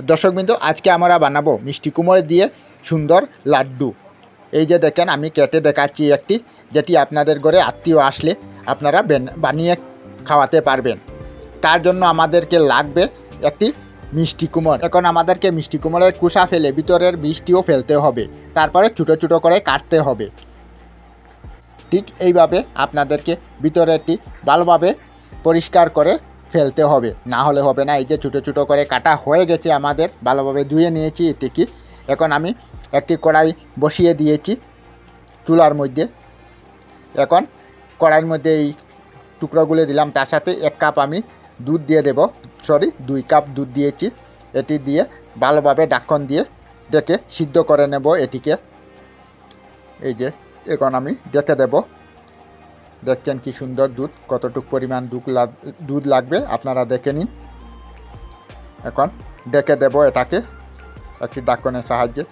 দর্শকবৃন্দ, আজকে আমরা বানাবো মিষ্টি কুমড়ো দিয়ে সুন্দর লাড্ডু। এই যে দেখেন, আমি কেটে দেখাচ্ছি একটি, যেটি আপনাদের ঘরে আত্মীয় আসলে আপনারা বেন- বানিয়ে খাওয়াতে পারবেন। তার জন্য আমাদেরকে লাগবে একটি মিষ্টি কুমড়। এখন আমাদেরকে মিষ্টি কুমড়ের কুসা ফেলে ভিতরের বীজটিও ফেলতে হবে। তারপরে ছোটো ছোটো করে কাটতে হবে। ঠিক এইভাবে আপনাদেরকে ভিতরেরটি ভালোভাবে পরিষ্কার করে ফেলতে হবে। না হলে হবে না। এই যে ছোটো ছোটো করে কাটা হয়ে গেছে আমাদের, ভালোভাবে ধুয়ে নিয়েছি এটিকে। এখন আমি একটি কড়াই বসিয়ে দিয়েছি চুলার মধ্যে। এখন কড়াইয়ের মধ্যে এই টুকরোগুলো দিলাম। তার সাথে এক কাপ আমি দুধ দিয়ে দেব। সরি, দুই কাপ দুধ দিয়েছি। এটি দিয়ে ভালোভাবে ডাক্কন দিয়ে ডেকে সিদ্ধ করে নেব এটিকে। এই যে, এখন আমি ডেকে দেব। দেখছেন কি সুন্দর দুধ, কতটুক পরিমাণ দুধ লাগ- দুধ লাগবে আপনারা দেখে নিন। এখন ডেকে দেব এটাকে একটি ডাকনের সাহায্যে।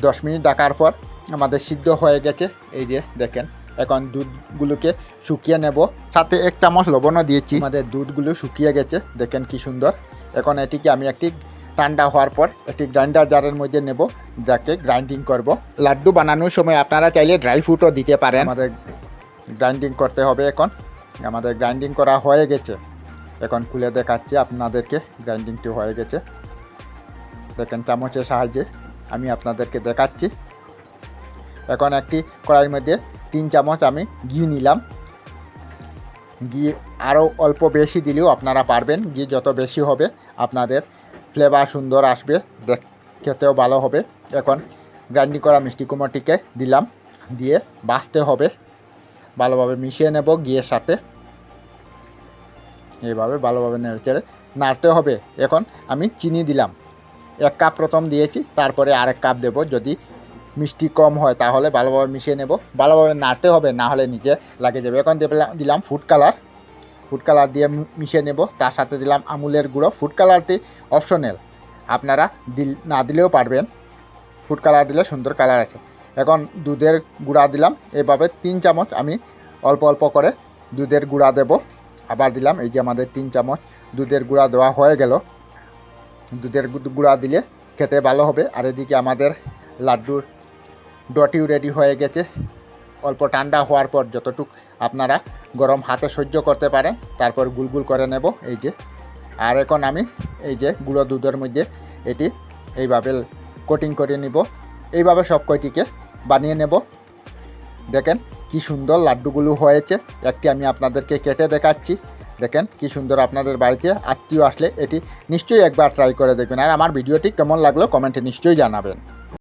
দশ মিনিট ডাকার পর আমাদের সিদ্ধ হয়ে গেছে। এই যে দেখেন, এখন দুধগুলোকে শুকিয়ে নেব। সাথে এক চামচ লবণও দিয়েছি। আমাদের দুধগুলো শুকিয়ে গেছে, দেখেন কি সুন্দর। এখন এটিকে আমি একটি ঠান্ডা হওয়ার পর একটি গ্রাইন্ডার জারের মধ্যে নেব, যাকে গ্রাইন্ডিং করব। লাড্ডু বানানোর সময় আপনারা চাইলে ড্রাই ফ্রুটও দিতে পারেন। আমাদের গ্রাইন্ডিং করতে হবে এখন। আমাদের গ্রাইন্ডিং করা হয়ে গেছে। এখন খুলে দেখাচ্ছি আপনাদেরকে গ্রাইন্ডিংটি হয়ে গেছে। দেখেন চামচের সাহায্যে আমি আপনাদেরকে দেখাচ্ছি। এখন একটি কড়াইয়ের মধ্যে তিন চামচ আমি ঘি নিলাম। ঘি আরও অল্প বেশি দিলেও আপনারা পারবেন। ঘি যত বেশি হবে, আপনাদের ফ্লেভার সুন্দর আসবে খেতেও ভালো হবে। এখন গ্রাইন্ডিং করা মিষ্টি কুমড়টিকে দিলাম। দিয়ে বাছতে হবে। ভালোভাবে মিশিয়ে নেব ঘিয়ের সাথে। এইভাবে ভালোভাবে নেড়ে নাড়তে হবে। এখন আমি চিনি দিলাম। এক কাপ প্রথম দিয়েছি, তারপরে আরেক কাপ দেব। যদি মিষ্টি কম হয় তাহলে ভালোভাবে মিশিয়ে নেব। ভালোভাবে নাড়তে হবে, না হলে নিচে লাগে যাবে। এখন দিলাম ফুড কালার ফুড কালার দিয়ে মিশিয়ে নেব। তার সাথে দিলাম আমুলের গুঁড়ো। ফুড কালারটি অপশনাল আপনারা দিল, না দিলেও পারবেন। ফুড কালার দিলে সুন্দর কালার আছে। এখন দুধের গুঁড়া দিলাম। এভাবে তিন চামচ আমি অল্প অল্প করে দুধের গুঁড়া দেব। আবার দিলাম, এই যে আমাদের তিন চামচ দুধের গুঁড়া দেওয়া হয়ে গেল। দুধের গুঁড়া দিলে খেতে ভালো হবে। আর এদিকে আমাদের লাড্ডুর ডটিও রেডি হয়ে গেছে। অল্প ঠান্ডা হওয়ার পর যতটুক আপনারা গরম হাতে সহ্য করতে পারেন, তারপর গুলগুল করে নেব এই যে। আর এখন আমি এই যে গুঁড়ো দুধের মধ্যে এটি এইভাবে কোটিং করে নিব। এইভাবে সব কয়টিকে বানিয়ে নেব। দেখেন কি সুন্দর লাড্ডুগুলো হয়েছে। একটি আমি আপনাদেরকে কেটে দেখাচ্ছি। দেখেন কি সুন্দর আপনাদের বাড়িতে আত্মীয় আসলে এটি নিশ্চয়ই একবার ট্রাই করে দেখবেন। আর আমার ভিডিওটি কেমন লাগল কমেন্টে নিশ্চয়ই জানাবেন।